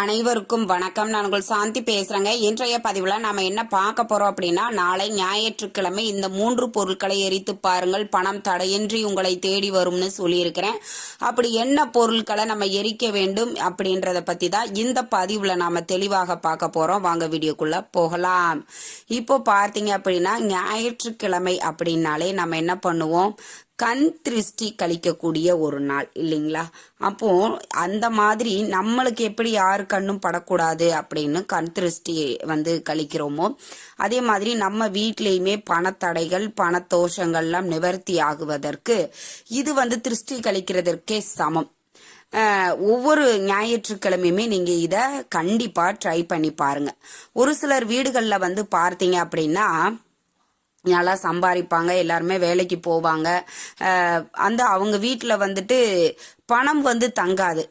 அனைவருக்கும் வணக்கம். நான் உங்கள் சாந்தி பேசுறேங்க. இன்றைய பதிவில் நம்ம என்ன பார்க்க போறோம் அப்படின்னா நாளை ஞாயிற்றுக்கிழமை இந்த மூன்று பொருட்களை எரித்து பாருங்கள். பணம் தடையின்றி உங்களை தேடி வரும்னு சொல்லியிருக்கிறேன். அப்படி என்ன பொருட்களை நம்ம எரிக்க வேண்டும் அப்படின்றத பத்தி தான் இந்த பதிவில் நாம தெளிவாக பார்க்க போறோம். வாங்க வீடியோக்குள்ள போகலாம். இப்போ பார்த்தீங்க அப்படின்னா ஞாயிற்றுக்கிழமை அப்படின்னாலே நம்ம என்ன பண்ணுவோம்? கண் திருஷ்டி கழிக்கக்கூடிய ஒரு நாள் இல்லைங்களா? அப்போ அந்த மாதிரி நம்மளுக்கு எப்படி யார் கண்ணும் படக்கூடாது அப்படின்னு கண் திருஷ்டி வந்து கழிக்கிறோமோ அதே மாதிரி நம்ம வீட்லேயுமே பணத்தடைகள் பணத்தோஷங்கள்லாம் நிவர்த்தி ஆகுவதற்கு இது வந்து திருஷ்டி கழிக்கிறதற்கே சமம். ஒவ்வொரு ஞாயிற்றுக்கிழமையுமே நீங்க இத கண்டிப்பா ட்ரை பண்ணி பாருங்க. ஒரு சிலர் வீடுகளில் வந்து பார்த்தீங்க அப்படின்னா நல்லா சம்பாதிப்பாங்க எல்லாருமே வேலைக்கு போவாங்க. அந்த அவங்க வீட்டில் வந்துட்டு பணம் வந்து தங்காது.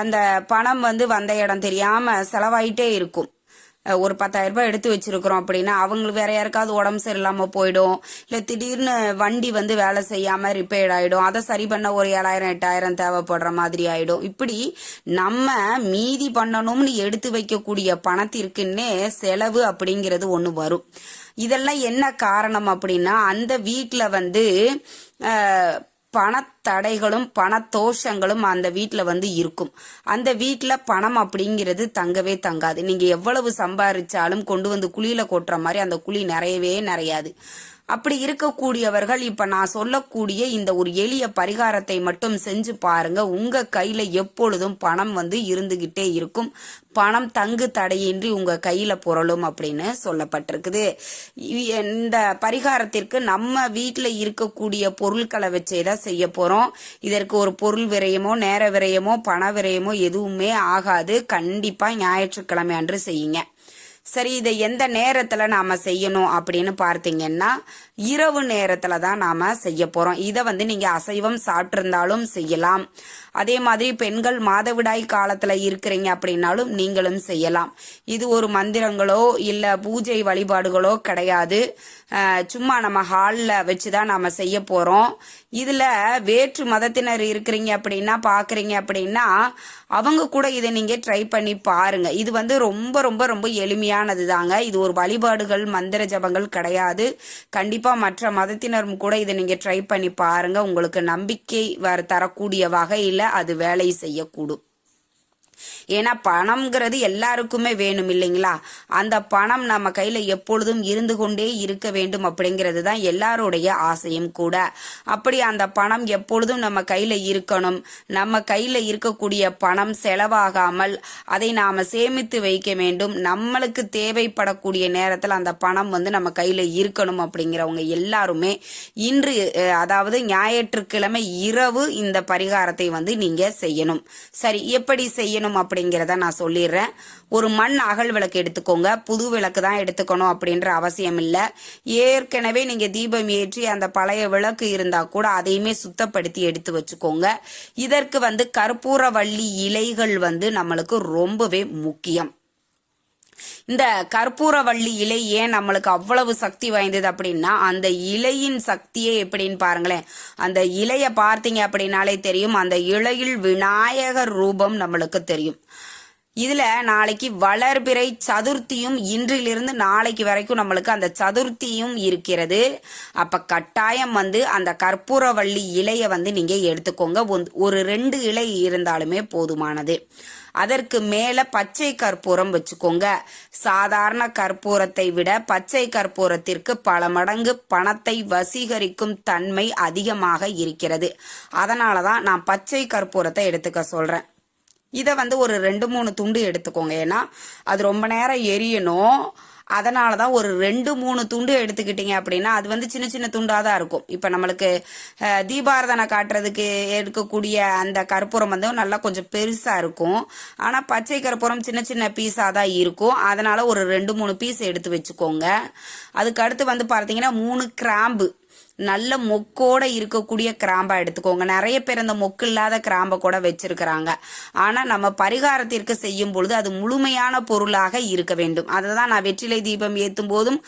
அந்த பணம் வந்து வந்த இடம் தெரியாமல் செலவாயிட்டே இருக்கும். ஒரு பத்தாயிரம் ரூபாய் எடுத்து வச்சிருக்கிறோம் அப்படின்னா அவங்களுக்கு வேற யாருக்காவது உடம்பு சரியில்லாம போயிடும். இல்ல திடீர்னு வண்டி வந்து வேலை செய்யாம ரிப்பேர் ஆயிடும். அதை சரி பண்ண ஒரு ஏழாயிரம் எட்டாயிரம் தேவைப்படுற மாதிரி ஆயிடும். இப்படி நம்ம மீதி பண்ணணும்னு எடுத்து வைக்கக்கூடிய பணத்திற்குன்னே செலவு அப்படிங்கிறது ஒன்று வரும். இதெல்லாம் என்ன காரணம் அப்படின்னா அந்த வீட்டில் வந்து பண தடைகளும் பணத்தோஷங்களும் அந்த வீட்டில் வந்து இருக்கும். அந்த வீட்டில் பணம் அப்படிங்கிறது தங்கவே தங்காது. நீங்கள் எவ்வளவு சம்பாதிச்சாலும் கொண்டு வந்து குழியில் கொட்டுற மாதிரி அந்த குழி நிறையவே நிறையாது. அப்படி இருக்கக்கூடியவர்கள் இப்ப நான் சொல்லக்கூடிய இந்த ஒரு எளிய பரிகாரத்தை மட்டும் செஞ்சு பாருங்க. உங்க கையில எப்பொழுதும் பணம் வந்து இருந்துகிட்டே இருக்கும். பணம் தங்கு தடையின்றி உங்க கையில புரளும் அப்படின்னு சொல்லப்பட்டிருக்குது. இந்த பரிகாரத்திற்கு நம்ம வீட்டில் இருக்கக்கூடிய பொருட்களை வச்சே தான் செய்ய போறோம். இதற்கு ஒரு பொருள் விரயமோ நேர விரயமோ பண விரயமோ எதுவுமே ஆகாது. கண்டிப்பாக ஞாயிற்றுக்கிழமை அன்று செய்யுங்க. சரி இதை எந்த நேரத்தில் நாம் செய்யணும் அப்படின்னு பார்த்தீங்கன்னா இரவு நேரத்தில் தான் நாம் செய்ய போகிறோம் இதை வந்து நீங்கள் அசைவம் சாப்பிட்ருந்தாலும் செய்யலாம். அதே மாதிரி பெண்கள் மாதவிடாய் காலத்தில் இருக்கிறீங்க அப்படின்னாலும் நீங்களும் செய்யலாம். இது ஒரு மந்திரங்களோ இல்லை பூஜை வழிபாடுகளோ கிடையாது. சும்மா நம்ம ஹாலில் வச்சு தான் நாம் செய்ய போகிறோம் இதில் வேற்று மதத்தினர் இருக்கிறீங்க அப்படின்னா பார்க்குறீங்க அப்படின்னா அவங்க கூட இதை நீங்கள் ட்ரை பண்ணி பாருங்கள் இது வந்து ரொம்ப ரொம்ப ரொம்ப எளிமையானது தாங்க இது ஒரு வழிபாடுகள் மந்திர ஜபங்கள் கிடையாது. கண்டிப்பாக மற்ற மதத்தினரும் கூட இதை நீங்கள் ட்ரை பண்ணி பாருங்கள் உங்களுக்கு நம்பிக்கை வர தரக்கூடிய வகையில் அது வேலை செய்யக்கூடும். ஏன்னா பணம்ங்கிறது எல்லாருக்குமே வேணும் இல்லைங்களா? அந்த பணம் நம்ம கையில எப்பொழுதும் இருந்து கொண்டே இருக்க வேண்டும் அப்படிங்கிறது தான் எல்லாருடைய ஆசையும் கூட. அப்படி அந்த பணம் எப்பொழுதும் நம்ம கையில இருக்கணும். நம்ம கையில இருக்கக்கூடிய பணம் செலவாகாமல் அதை நாம சேமித்து வைக்க வேண்டும். நம்மளுக்கு தேவைப்படக்கூடிய நேரத்தில் அந்த பணம் வந்து நம்ம கையில இருக்கணும் அப்படிங்கிறவங்க எல்லாருமே இன்று அதாவது ஞாயிற்றுக்கிழமை இரவு இந்த பரிகாரத்தை வந்து நீங்க செய்யணும். சரி எப்படி செய்யணும்? அப்படிங்கிறத நான் சொல்லிடுறேன். ஒரு மண் அகல் விளக்கு எடுத்துக்கோங்க. புது விளக்கு தான் எடுத்துக்கணும் அப்படின்ற அவசியம் இல்லை. ஏற்கனவே நீங்கள் தீபம் ஏற்றி அந்த பழைய விளக்கு இருந்தால் கூட அதையுமே சுத்தப்படுத்தி எடுத்து வச்சுக்கோங்க. இதற்கு வந்து கற்பூரவள்ளி இலைகள் வந்து நம்மளுக்கு ரொம்பவே முக்கியம். இந்த கற்பூரவள்ளி இலை ஏன் நம்மளுக்கு அவ்வளவு சக்தி வாய்ந்தது அப்படின்னா அந்த இலையின் சக்தியே எப்படின்னு பாருங்களேன். அந்த இலையை பார்த்தீங்க அப்படின்னாலே தெரியும் அந்த இலையில் விநாயகர் ரூபம் நம்மளுக்கு தெரியும். இதில் நாளைக்கு வளர்பிறை சதுர்த்தியும் இன்றிலிருந்து நாளைக்கு வரைக்கும் நம்மளுக்கு அந்த சதுர்த்தியும் இருக்கிறது. அப்போ கட்டாயம் வந்து அந்த கற்பூரவள்ளி இலையை வந்து நீங்கள் எடுத்துக்கோங்க. ஒரு ரெண்டு இலை இருந்தாலுமே போதுமானது. அதற்கு மேலே பச்சை கற்பூரம் வச்சுக்கோங்க. சாதாரண கற்பூரத்தை விட பச்சை கற்பூரத்திற்கு பல மடங்கு பணத்தை வசீகரிக்கும் தன்மை அதிகமாக இருக்கிறது. அதனால தான் நான் பச்சை கற்பூரத்தை எடுத்துக்க சொல்கிறேன் இதை வந்து ஒரு ரெண்டு மூணு துண்டு எடுத்துக்கோங்க. ஏன்னா அது ரொம்ப நேரம் எரியணும். அதனால தான் ஒரு ரெண்டு மூணு துண்டு எடுத்துக்கிட்டீங்க அப்படின்னா அது வந்து சின்ன சின்ன துண்டாக தான் இருக்கும். இப்போ நம்மளுக்கு தீபாரதனை காட்டுறதுக்கு எடுக்கக்கூடிய அந்த கற்பூரம் வந்து நல்லா கொஞ்சம் பெருசாக இருக்கும். ஆனால் பச்சை கற்பூரம் சின்ன சின்ன பீஸாக தான் இருக்கும். அதனால் ஒரு ரெண்டு மூணு பீஸ் எடுத்து வச்சுக்கோங்க. அதுக்கு அடுத்து வந்து பார்த்தீங்கன்னா மூணு கிராம்பு நல்ல மொக்கோட இருக்கக்கூடிய கிராம்பா எடுத்துக்கோங்க. நிறைய பேர் அந்த மொக்கு இல்லாத கிராம்பை கூட வச்சிருக்கிறாங்க. ஆனா நம்ம பரிகாரத்திற்கு செய்யும் பொழுது அது முழுமையான பொருளாக இருக்க வேண்டும். அதை தான் நான் வெற்றிலை தீபம் ஏற்றும் போதும்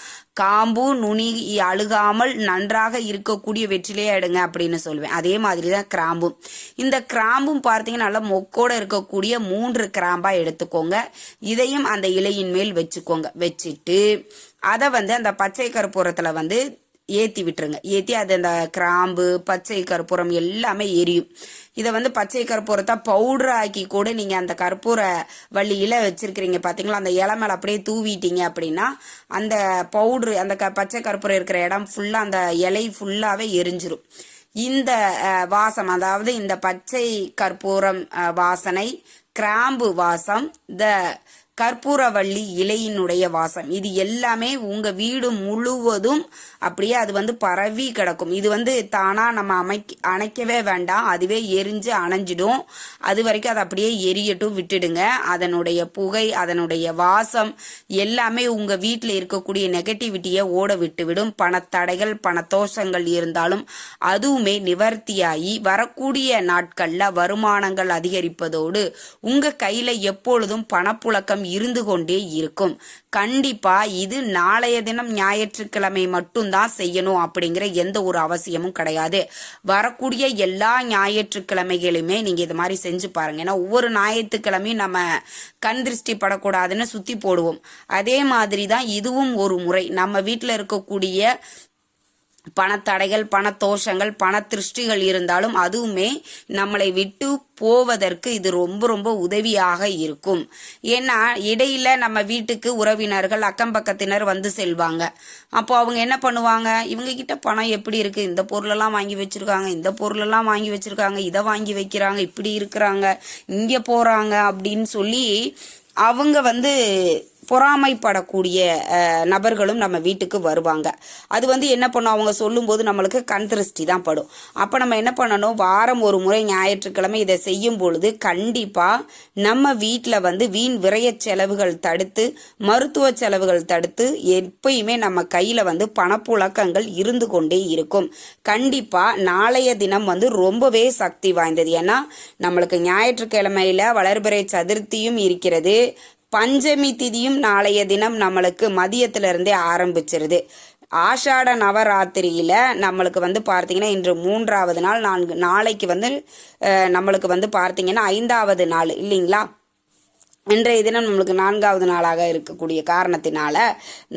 காம்பு நுனி அழுகாமல் நன்றாக இருக்கக்கூடிய வெற்றிலையே எடுங்க அப்படின்னு சொல்லுவேன் அதே மாதிரி தான் கிராம்பும். இந்த கிராம்பும் பார்த்தீங்கன்னா நல்லா மொக்கோட இருக்கக்கூடிய மூன்று கிராம்பா எடுத்துக்கோங்க. இதையும் அந்த இலையின் மேல் வச்சுக்கோங்க. வச்சுட்டு அதை வந்து அந்த பச்சை கற்பூரத்தில் வந்து ஏற்றி விட்டுருங்க. ஏற்றி அது அந்த கிராம்பு பச்சை கற்பூரம் எல்லாமே எரியும். இதை வந்து பச்சை கற்பூரத்தை பவுடர் ஆக்கி கூட நீங்கள் அந்த கற்பூர வள்ளியில் வச்சிருக்கிறீங்க. பார்த்தீங்களா அந்த இலை மேலே அப்படியே தூவிட்டீங்க அப்படின்னா அந்த பவுட்ரு அந்த க பச்சை கற்பூரம் இருக்கிற இடம் ஃபுல்லாக அந்த இலை ஃபுல்லாகவே எரிஞ்சிரும். இந்த வாசம் அதாவது இந்த பச்சை கற்பூரம் வாசனை கிராம்பு வாசம் இந்த கற்பூரவள்ளி இலையினுடைய வாசம். இது எல்லாமே உங்க வீடு முழுவதும் அப்படியே அது வந்து பரவி கிடக்கும். இது வந்து தானா நம்ம அமைக்க அணைக்கவே வேண்டாம். அதுவே எரிஞ்சு அணைஞ்சிடும். அது வரைக்கும் அதை அப்படியே எரியட்டும் விட்டுடுங்க. அதனுடைய புகை அதனுடைய வாசம் எல்லாமே உங்க வீட்டில் இருக்கக்கூடிய நெகட்டிவிட்டியை ஓட விட்டுவிடும். பணத்தடைகள் பணத்தோஷங்கள் இருந்தாலும் அதுவுமே நிவர்த்தியாகி வரக்கூடிய நாட்களில் வருமானங்கள் அதிகரிப்பதோடு உங்க கையில எப்பொழுதும் பணப்புழக்கம் இருந்து கொண்டே இருக்கும். கண்டிப்பா இது நாளைய தினம் ஞாயிற்றுக்கிழமை மட்டும்தான் செய்யணும் அப்படிங்கிற எந்த ஒரு அவசியமும் கிடையாது. வரக்கூடிய எல்லா ஞாயிற்றுக்கிழமைகளுமே நீங்க இது மாதிரி செஞ்சு பாருங்க. ஏன்னா ஒவ்வொரு ஞாயிற்றுக்கிழமையும் நம்ம கண் திருஷ்டி படக்கூடாதுன்னு சுத்தி போடுவோம். அதே மாதிரி தான் இதுவும் ஒரு முறை. நம்ம வீட்டில் இருக்கக்கூடிய பணத்தடைகள் பணத்தோஷங்கள் பண திருஷ்டிகள் இருந்தாலும் அதுவுமே நம்மளை விட்டு போவதற்கு இது ரொம்ப ரொம்ப உதவியாக இருக்கும். ஏன்னா இடையில நம்ம வீட்டுக்கு உறவினர்கள் அக்கம் பக்கத்தினர் வந்து செல்வாங்க. அப்போ அவங்க என்ன பண்ணுவாங்க? இவங்க கிட்ட பணம் எப்படி இருக்கு? இந்த பொருளெல்லாம் வாங்கி வச்சிருக்காங்க இந்த பொருளெல்லாம் வாங்கி வச்சிருக்காங்க இதை வாங்கி வைக்கிறாங்க இப்படி இருக்கிறாங்க இங்க போறாங்க அப்படின்னு சொல்லி அவங்க வந்து பொறாமைப்படக்கூடிய நபர்களும் நம்ம வீட்டுக்கு வருவாங்க. அது வந்து என்ன பண்ணும்? அவங்க சொல்லும்போது நம்மளுக்கு கண் திருஷ்டி தான் படும். அப்போ நம்ம என்ன பண்ணணும்? வாரம் ஒரு முறை ஞாயிற்றுக்கிழமை இதை செய்யும் பொழுது கண்டிப்பாக நம்ம வீட்டில் வந்து வீண் விரைய செலவுகள் தடுத்து மருத்துவ செலவுகள் தடுத்து எப்பயுமே நம்ம கையில் வந்து பணப்புழக்கங்கள் இருந்து கொண்டே இருக்கும். கண்டிப்பாக நாளைய தினம் வந்து ரொம்பவே சக்தி வாய்ந்தது. ஏன்னா நம்மளுக்கு ஞாயிற்றுக்கிழமையில் வளர்பிறை சதுர்த்தியும் இருக்கிறது. பஞ்சமி திதியும் நாளைய தினம் நம்மளுக்கு மதியத்திலிருந்தே ஆரம்பிச்சிருது. ஆஷாட நவராத்திரியில் நம்மளுக்கு வந்து பார்த்தீங்கன்னா இன்று மூன்றாவது நாள் நான்கு நாளைக்கு வந்து நம்மளுக்கு வந்து பார்த்தீங்கன்னா ஐந்தாவது நாள் இல்லைங்களா? இன்றைய தினம் நம்மளுக்கு நான்காவது நாளாக இருக்கக்கூடிய காரணத்தினால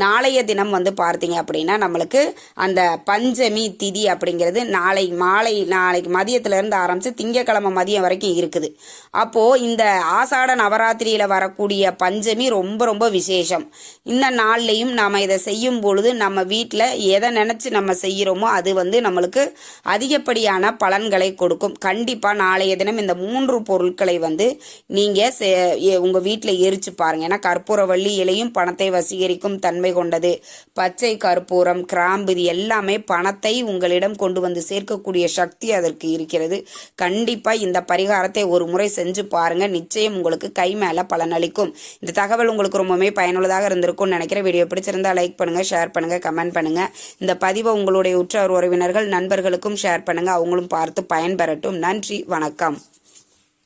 நாளைய தினம் வந்து பார்த்தீங்க அப்படின்னா நம்மளுக்கு அந்த பஞ்சமி திதி அப்படிங்கிறது நாளை மாலை நாளைக்கு மதியத்திலேருந்து ஆரம்பித்து திங்கக்கிழமை மதியம் வரைக்கும் இருக்குது. அப்போது இந்த ஆசாட நவராத்திரியில் வரக்கூடிய பஞ்சமி ரொம்ப ரொம்ப விசேஷம். இந்த நாள்லையும் நாம் இதை செய்யும் பொழுது நம்ம வீட்டில் எதை நினச்சி நம்ம செய்கிறோமோ அது வந்து நம்மளுக்கு அதிகப்படியான பலன்களை கொடுக்கும். கண்டிப்பாக நாளைய தினம் இந்த மூன்று பொருட்களை வந்து நீங்கள் உங்கள் வீட்டில் எரிச்சு பாருங்க. ஏன்னா கற்பூரவள்ளி இலையும் பணத்தை வசீகரிக்கும் தன்மை கொண்டது. பச்சை கற்பூரம் கிராம்பு இது எல்லாமே பணத்தை உங்களிடம் கொண்டு வந்து சேர்க்கக்கூடிய சக்தி அதற்கு இருக்கிறது. கண்டிப்பாக இந்த பரிகாரத்தை ஒரு முறை செஞ்சு பாருங்க. நிச்சயம் உங்களுக்கு கை மேலே பலனளிக்கும் இந்த தகவல் உங்களுக்கு ரொம்பவுமே பயனுள்ளதாக இருந்திருக்கும்னு நினைக்கிறேன். வீடியோ பிடிச்சிருந்தா லைக் பண்ணுங்கள் ஷேர் பண்ணுங்கள் கமெண்ட் பண்ணுங்கள் இந்த பதிவை உங்களுடைய உற்றார் உறவினர்கள் நண்பர்களுக்கும் ஷேர் பண்ணுங்கள் அவங்களும் பார்த்து பயன்பெறட்டும். நன்றி வணக்கம்.